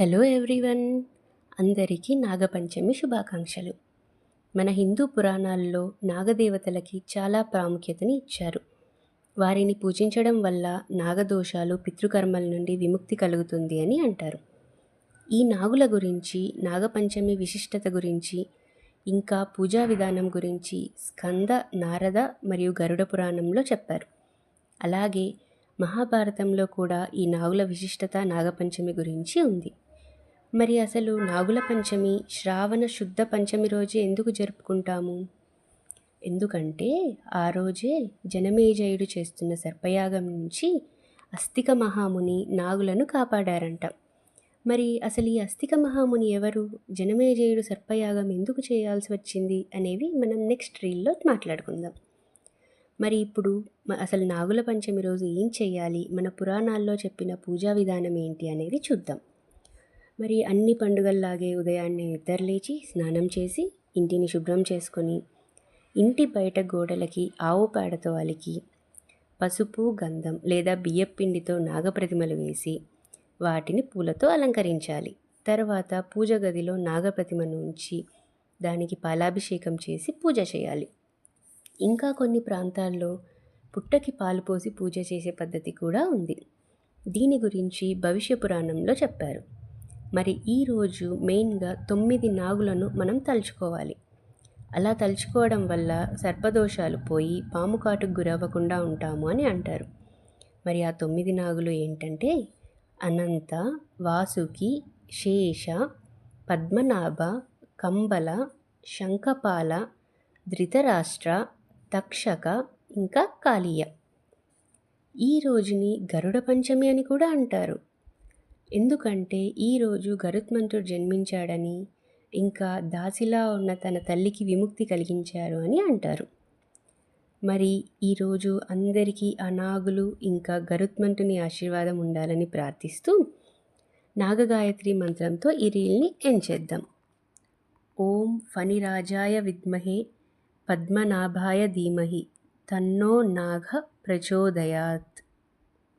Hello everyone. అందరికీ నాగపంచమి శుభాకాంక్షలు. మన హిందూ పురాణాల్లో నాగదేవతలకి చాలా ప్రాముఖ్యతని ఇచ్చారు. వారిని పూజించడం వల్ల నాగదోషాలు పితృకర్మల నుండి విముక్తి కలుగుతుంది అని అంటారు. ఈ నాగుల గురించి నాగపంచమి విశిష్టత గురించి ఇంకా పూజా విధానం గురించి స్కంద నారద మరియు గరుడ పురాణంలో చెప్పారు. అలాగే మహాభారతంలో కూడా ఈ నాగుల విశిష్టత నాగపంచమి గురించి ఉంది. మరి అసలు నాగుల పంచమి శ్రావణ శుద్ధ పంచమి రోజే ఎందుకు జరుపుకుంటాము? ఎందుకంటే ఆ రోజే జనమేజయుడు చేస్తున్న సర్పయాగం నుంచి అస్థిక మహాముని నాగులను కాపాడారంట. మరి అసలు ఈ అస్థిక మహాముని ఎవరు? జనమేజయుడు సర్పయాగం ఎందుకు చేయాల్సి వచ్చింది అనేవి మనం నెక్స్ట్ రీల్లో మాట్లాడుకుందాం. మరి ఇప్పుడు అసలు నాగుల పంచమి రోజు ఏం చేయాలి? మన పురాణాల్లో చెప్పిన పూజా విధానం ఏంటి అనేది చూద్దాం. మరి అన్ని పండుగల్లాగే ఉదయాన్నే నిద్రలేచి స్నానం చేసి ఇంటిని శుభ్రం చేసుకొని ఇంటి బయట గోడలకి ఆవు పేడతో అలికి పసుపు గంధం లేదా బియ్యపిండితో నాగప్రతిమలు వేసి వాటిని పూలతో అలంకరించాలి. తర్వాత పూజ గదిలో నాగప్రతిమను ఉంచి దానికి పాలాభిషేకం చేసి పూజ చేయాలి. ఇంకా కొన్ని ప్రాంతాల్లో పుట్టకి పాలు పోసి పూజ చేసే పద్ధతి కూడా ఉంది. దీని గురించి భవిష్య పురాణంలో చెప్పారు. మరి ఈరోజు మెయిన్గా తొమ్మిది నాగులను మనం తలుచుకోవాలి. అలా తలుచుకోవడం వల్ల సర్పదోషాలు పోయి పాము కాటుకు గురవ్వకుండా ఉంటాము అని అంటారు. మరి ఆ తొమ్మిది నాగులు ఏంటంటే అనంత వాసుకి శేష పద్మనాభ కంబల శంఖపాల ధృతరాష్ట్ర తక్షక ఇంకా కాళీయ. ఈ రోజుని గరుడ పంచమి అని కూడా అంటారు. ఎందుకంటే ఈరోజు గరుత్మంతుడు జన్మించాడని ఇంకా దాసిలా ఉన్న తన తల్లికి విముక్తి కలిగించారు అని అంటారు. మరి ఈరోజు అందరికీ ఆ నాగులు ఇంకా గరుత్మంతుని ఆశీర్వాదం ఉండాలని ప్రార్థిస్తూ నాగగాయత్రి మంత్రంతో ఈ రీల్ని ఎంచేద్దాం ఓం ఫణిరాజాయ విద్మహే పద్మనాభాయ ధీమహి తన్నో నాగ ప్రచోదయాత్.